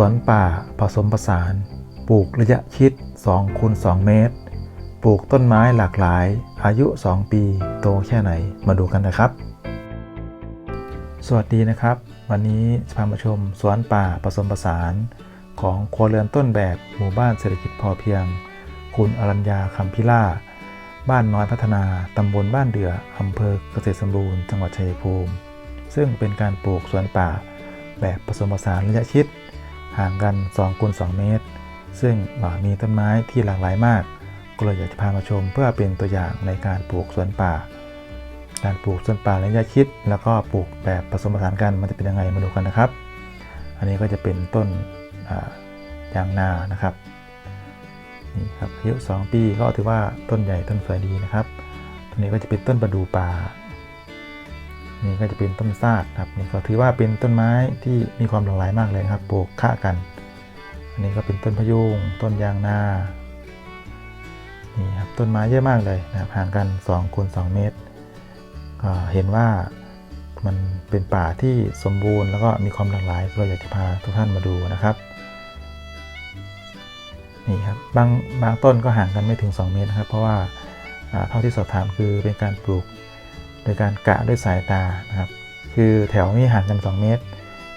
วนป่าผสมผสาน ปลูกระยะชิด2คูณ2เมตร ปลูกต้นไม้หลากหลาย อายุ 2 ปีโตแค่ไหนมาดูกันนะครับ สวัสดีนะครับ วันนี้จะพามาชมสวนป่าผสมผสาน ของครัวเรือนต้นแบบหมู่บ้านเศรษฐกิจพอเพียง คุณอรัญญาคำพิล่า บ้านน้อยพัฒนาตำบลบ้านเดืออำเภอเกษตรสมบูรณ์จังหวัดชัยภูมิ ซึ่งเป็นการปลูกสวนป่าแบบผสมผสานระยะชิด ห่างกัน2คูณ2เมตร ซึ่งมีต้นไม้ที่หลากหลายมาก ก็เลยอยากจะพามาชมเพื่อเป็นตัวอย่างในการปลูกสวนป่า การปลูกสวนป่าระยะชิด แล้วก็ปลูกแบบผสมผสานกันมันจะเป็นยังไงมาดูกันนะครับ อันนี้ก็จะเป็นต้นยางนานะครับนี่ครับอายุ2ปีก็ถือว่าต้นใหญ่ต้นสวยดีนะครับตัวนี้ก็จะเป็นต้นประดูป่า นี่ก็จะเป็นต้นซาดครับนี่ก็ถือว่าเป็นต้นไม้ที่มีความหลากหลายมากเลยครับปลูกค้ากัน อันนี้ก็เป็นต้นพยุงต้นยางนานี่ครับต้นไม้เยอะมากเลยนะครับห่างกัน2คูณ2เมตรก็เห็นว่ามันเป็นป่าที่สมบูรณ์แล้วก็มีความหลากหลายเราอยากจะพาทุกท่านมาดูนะครับนี่ครับบางบางต้นก็ห่างกันไม่ถึง 2 เมตรนะครับ เพราะว่าเท่าที่สอบถามคือเป็นการปลูก ดยการกะด้วยสายตานะครับ คือแถวนี้ห่างกัน 2 เมตร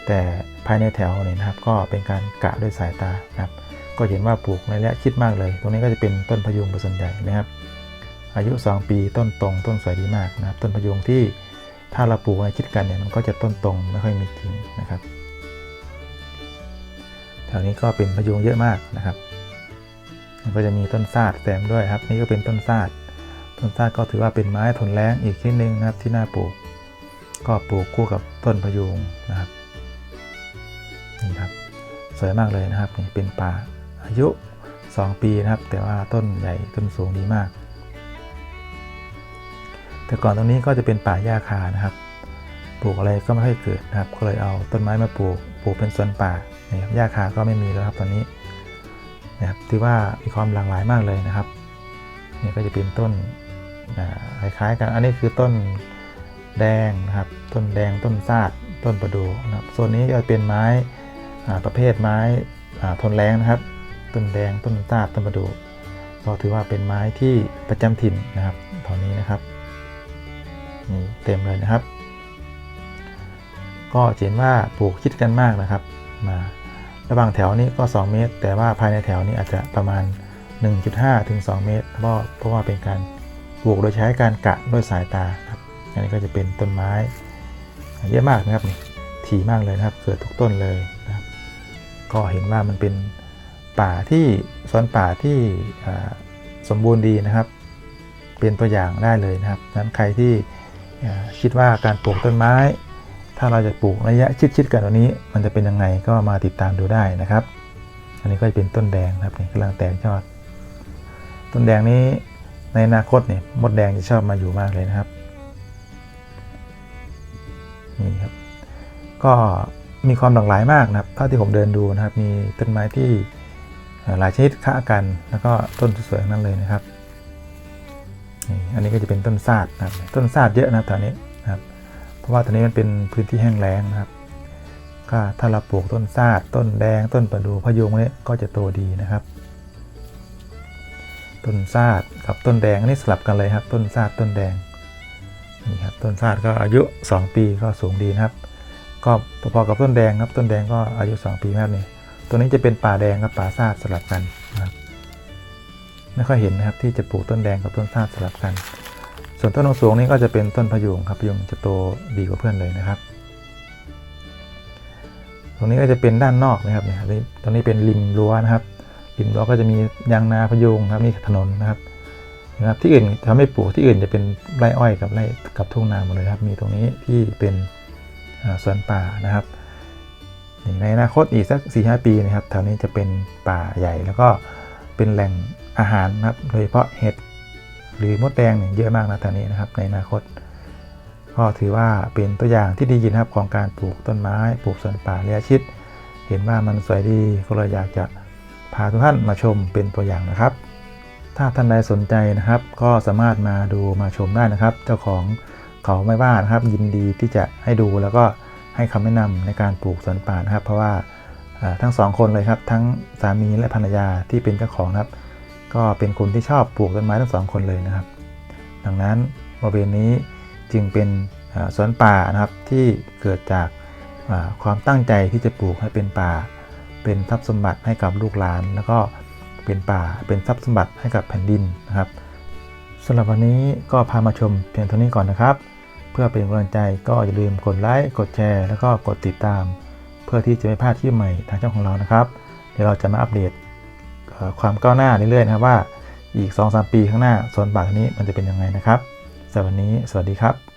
แต่ภายในแถวเนี่ยนะครับ ก็เป็นการกะด้วยสายตานะครับ ก็เห็นว่าปลูกในระยะชิดมากเลย ตรงนี้ก็จะเป็นต้นพยุงเป็นส่วนใหญ่นะครับ อายุ 2 ปีต้นตรงต้นสวยดีมากนะครับ ต้นพยุงที่ถ้าเราปลูกในชิดกันเนี่ยมันก็จะต้นตรงไม่ค่อยมีกิ่งนะครับ แถวนี้ก็เป็นพยุงเยอะมากนะครับก็จะมีต้นซาดแซมด้วยครับ นี่ก็เป็นต้นซาด ต้นซาดก็ถือว่าเป็นไม้ทนแรงอีกชนิดหนึ่งนะครับที่น่าปลูก ก็ปลูกคู่กับต้นพะยุงนะครับนี่ครับสวยมากเลยนะครับนี่เป็นป่าอายุ 2 ปีนะครับ แต่ว่าต้นใหญ่ต้นสูงดีมาก แต่ก่อนตรงนี้ก็จะเป็นป่าหญ้าคานะครับ ปลูกอะไรก็ไม่ค่อยเกิดนะครับ ก็เลยเอาต้นไม้มาปลูกปลูกเป็นสวนป่านี่หญ้าคาก็ไม่มีแล้วครับตอนนี้นะครับถือว่ามีความหลากหลายมากเลยนะครับนี่ก็จะเป็นต้น คล้ายๆกัน อันนี้คือต้นแดงนะครับ ต้นแดงต้นซาดต้นประดูนะครับโซนนี้จะเป็นไม้ประเภทไม้ทนแรงนะครับ ต้นแดงต้นซาดต้นประดูก็ถือว่าเป็นไม้ที่ประจำถิ่นนะครับตอนนี้นะครับนี่เต็มเลยนะครับ ก็เห็นว่าปลูกคิดกันมากนะครับ มาระหว่างแถวนี้ก็ 2 เมตร แต่ว่าภายในแถวนี้อาจจะประมาณ 1.5 ถึง 2 เมตร เพราะเพราะว่าเป็นการ ปลูกโดยใช้การกะด้วยสายตาครับ อันนี้ก็จะเป็นต้นไม้ เยอะมากนะครับนี่ถี่มากเลยนะครับ เกิดทุกต้นเลยนะครับ ก็เห็นว่ามันเป็นป่าที่สวนป่าที่สมบูรณ์ดีนะครับ เป็นตัวอย่างได้เลยนะครับนั้นใครที่คิดว่าการปลูกต้นไม้ ถ้าเราจะปลูกระยะชิดๆกันตัวนี้ มันจะเป็นยังไงก็มาติดตามดูได้นะครับ อันนี้ก็จะเป็นต้นแดงนะครับนี่กำลังแตกยอด ต้นแดงนี้ ในอนาคตเนี่ยมดแดงจะชอบมาอยู่มากเลยนะครับนี่ครับ ก็มีความหลากหลายมากนะครับเท่าที่ผมเดินดูนะครับ มีต้นไม้ที่หลายชนิดค้ากัน แล้วก็ต้นสวยๆนั้นเลยนะครับนี่อันนี้ก็จะเป็นต้นซาดนะครับต้นซาดเยอะนะตอนนี้นะครับ เพราะว่าตอนนี้มันเป็นพื้นที่แห้งแล้งนะครับก็ถ้าเราปลูกต้นซาดต้นแดงต้นประดู่พะยุงนี้ก็จะโตดีนะครับ ต้นซาดกับต้นแดงอันนี้สลับกันเลยครับ ต้นซาดต้นแดงนี่ครับต้นซาดก็อายุ 2 ปีก็สูงดีนะครับ ก็พอๆกับต้นแดงครับ ต้นแดงก็อายุ 2 ปีแบบนี้ตัวนี้จะเป็นป่าแดงกับป่าซาดสลับกันนะครับไม่ค่อยเห็นนะครับที่จะปลูกต้นแดงกับต้นซาดสลับกัน ส่วนต้นสูงนี้ก็จะเป็นต้นพยุงครับพยุงจะโตดีกว่าเพื่อนเลยนะครับ ตรงนี้ก็จะเป็นด้านนอกนะครับเนี่ยตรงนี้เป็นริมรั้วนะครับ ริมรั้วก็จะมียางนาพยุงครับนี่ถนนนะครับนะครับ ที่อื่นทำให้ปลูกที่อื่นจะเป็นไร่อ้อยกับไร่กับทุ่งนาหมดเลยครับ มีตรงนี้ที่เป็นสวนป่านะครับในอนาคตอีกสัก4ีหปีนะครับแถวนี้จะเป็นป่าใหญ่แล้วก็เป็นแหล่งอาหารนะครับ โดยเฉพาะเห็ดหรือมดแดงเนี่ยเยอะมากนะแถวนี้นะครับ ในอนาคต ก็ถือว่าเป็นตัวอย่างที่ดีนะครับของการปลูกต้นไม้ ปลูกสวนป่าระยะชิด เห็นว่ามันสวยดีก็เลยอยากจะ พาทุกท่านมาชมเป็นตัวอย่างนะครับ ถ้าท่านใดสนใจนะครับ ก็สามารถมาดูมาชมได้นะครับ เจ้าของเขาไม่ว่านะครับ ยินดีที่จะให้ดูแล้วก็ให้คำแนะนำในการปลูกสวนป่านะครับ เพราะว่าทั้งสองคนเลยครับ ทั้งสามีและภรรยาที่เป็นเจ้าของนะครับ ก็เป็นคนที่ชอบปลูกต้นไม้ทั้งสองคนเลยนะครับ ดังนั้นบริเวณนี้จึงเป็นสวนป่านะครับที่เกิดจากความตั้งใจที่จะปลูกให้เป็นป่า เป็นทรัพย์สมบัติให้กับลูกหลาน แล้วก็เป็นป่าเป็นทรัพย์สมบัติให้กับแผ่นดินนะครับสำหรับวันนี้ก็พามาชมเพียงเท่านี้ก่อนนะครับ เพื่อเป็นกำลังใจก็อย่าลืมกดไลค์กดแชร์ แล้วก็กดติดตาม เพื่อที่จะไม่พลาดที่ใหม่ทางช่องของเรานะครับ เดี๋ยวเราจะมาอัปเดตความก้าวหน้าเรื่อยๆนะครับว่าอีก 2-3 ปีข้างหน้าสวนป่านี้มันจะเป็นยังไงนะครับสำหรับวันนี้สวัสดีครับ